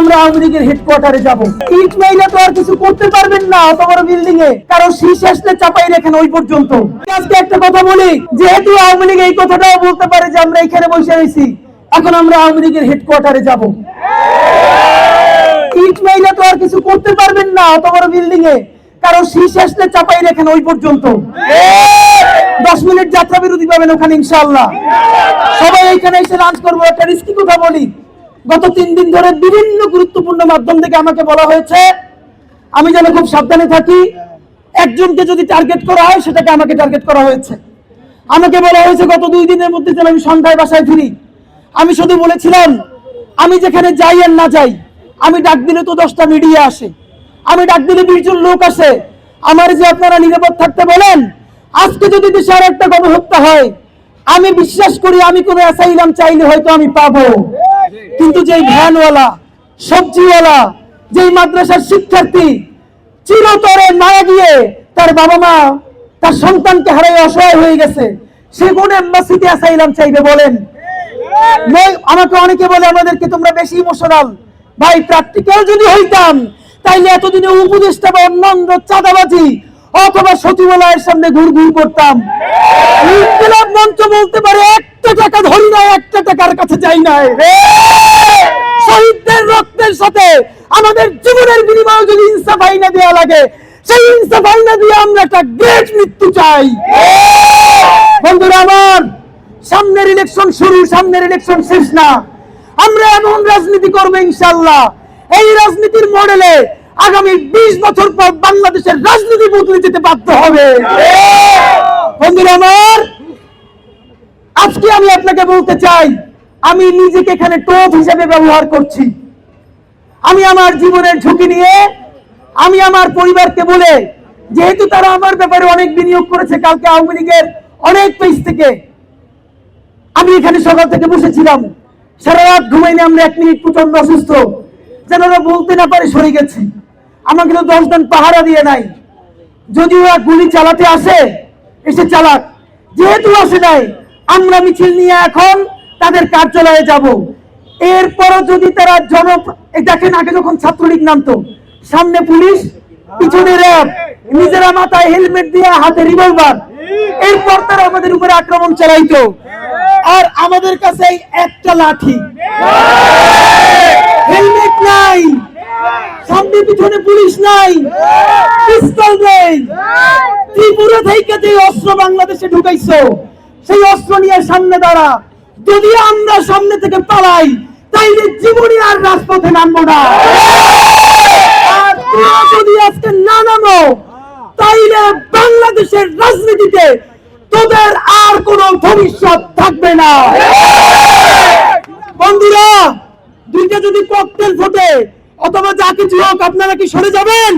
আমরা আওয়ামী লীগের হেডকোয়ার্টারে যাব। ইট মাইলে তো আর কিছু করতে পারবেন না, অত বড় বিল্ডিং এ। কারণ শীষ আসলে চাপাই রেখেন ওই পর্যন্ত। আজকে একটা কথা বলি, যেহেতু আওয়ামী লীগ এই কথাটাও বলতে পারে যে আমরা এখানে বসে রয়েছি, এখন আমরা আওয়ামী লীগের হেডকোয়ার্টারে যাব। ইট মাইলে তো আর কিছু করতে পারবেন না, অত বড় বিল্ডিং এ। কারণ শীষ আসলে চাপাই রেখেন ওই পর্যন্ত। দশ মিনিট যাত্রা বিরতি পাবেন ওখানে, ইনশাআল্লাহ। সবাই এখানে এসে লাঞ্চ করব, একটা রিস্কি কথা বলি। গত তিন দিন ধরে বিভিন্ন গুরুত্বপূর্ণ মাধ্যম থেকে আমাকে বলা হয়েছে, আমি যেন খুব সাবধানে থাকি। একজনকে যদি টার্গেট করা হয়, সেটাকে আমাকে টার্গেট করা হয়েছে। আমাকে বলা হয়েছে, গত দুই দিনের মধ্যে যেন আমি সন্ধ্যায় বাসায় ফিরি। আমি শুধু বলেছিলাম, আমি যেখানে যাই আর না যাই, আমি ডাক দিলে তো দশটা মিডিয়া আসে। আমি ডাক দিলে বিশ জন লোক আসে। আমার যে আপনারা নিরাপদ থাকতে বলেন, আজকে যদি দেশে আর একটা গণহত্যা হয়, আমি বিশ্বাস করি আমি কোনো অ্যাসাইলাম চাইলে হয়তো আমি পাবো। কিন্তু যেই ভ্যানওয়ালা, সবজিওয়ালা, যেই মাদ্রাসার শিক্ষার্থী, চিরতরে মারা গিয়ে তার বাবা মা তার সন্তানকে হারিয়ে অসহায় হয়ে গেছে, সে কোন এম্বাসিতে অ্যাসাইলাম চাইবে বলেন। আমাকে অনেকে বলে আমাদেরকে তোমরা বেশি ইমোশনাল ভাই প্র্যাকটিক্যাল যদি হইতাম, তাইলে এতদিনে উপদেষ্টা বা অন্যান্য চাঁদাবাজি অথবা সচিবালয়ের সামনে ঘুর ঘুর করতাম। ইনকিলাব মঞ্চ বলতে পারে, একটা টাকা ধরি নাই, একটা টাকার কাছে যাই নাই। শহীদদের রক্তের সাথে আমাদের জীবনের বিনিময়ে যদি ইনসাফ আইনা দেওয়া লাগে, সেই ইনসাফ আইনা দিয়ে আমরা একটা গ্রেট মৃত্যু চাই। বন্ধুরা আমার, সামনের ইলেকশন শুরু, সামনের ইলেকশন শেষ না। আমরা এমন রাজনীতি করব ইনশাল্লাহ এই রাজনীতির মডেলে আগামী বিশ বছর পর বাংলাদেশের রাজনীতি বদলে যেতে বাধ্য হবে। বন্ধুরা আমার, আজকে আমি আপনাকে বলতে চাই, আমি নিজেকে এখানে টোপ হিসেবে ব্যবহার করছি। আমি আমার জীবনের ঝুঁকি নিয়ে, আমি আমার পরিবারকে বলে, যেহেতু তারা আমার ব্যাপারে অনেক বিনিয়োগ করেছে, কালকে আওয়ামী লীগের অনেক পেজ থেকে, আমি এখানে সকাল থেকে বসেছিলাম। সারা রাত ঘুমাইনি আমরা এক মিনিট প্রচণ্ড অসুস্থ, যেন ওরা বলতে না পারে সরে গেছি। আমাকে তো দশ দিন পাহারা দিয়ে নাই। যদি ওরা গুলি চালাতে আসে, এসে চালাক। যেহেতু আসে নাই, আমরা মিছিল নিয়ে এখন তাদের কার্যালয়ে যাব। এরপরও যদি তারা জন দেখেন আগে যখন ছাত্রলীগ নামতো, সামনে পুলিশ, পিছনে র্যাব, নিজেরা মাথায় হেলমেট দিয়ে, হাতে রিভলভার এরপর তারা আমাদের উপরে আক্রমণ চালাইতো। আর আমাদের কাছে একটা লাঠি হেলমেট নাই সামনে পিছনে পুলিশ নাই। পিস্তল নেই। ত্রিপুরা থেকে যে অস্ত্র বাংলাদেশে ঢুকাইছো, সেই অস্ত্র নিয়ে সামনে দাঁড়া। যদি আমরা সামনে থেকে পালাই, তাইলে জীবনে আর রাজপথে নামবো না। যদি আজকে না নামো, তাইলে বাংলাদেশের রাজনীতিতে তোদের আর কোনো ভবিষ্যৎ থাকবে না। বন্ধুরা, দুইটা যদি ককটেল ফোটে অথবা যা কিছু হোক আপনারা কি সরে যাবেন?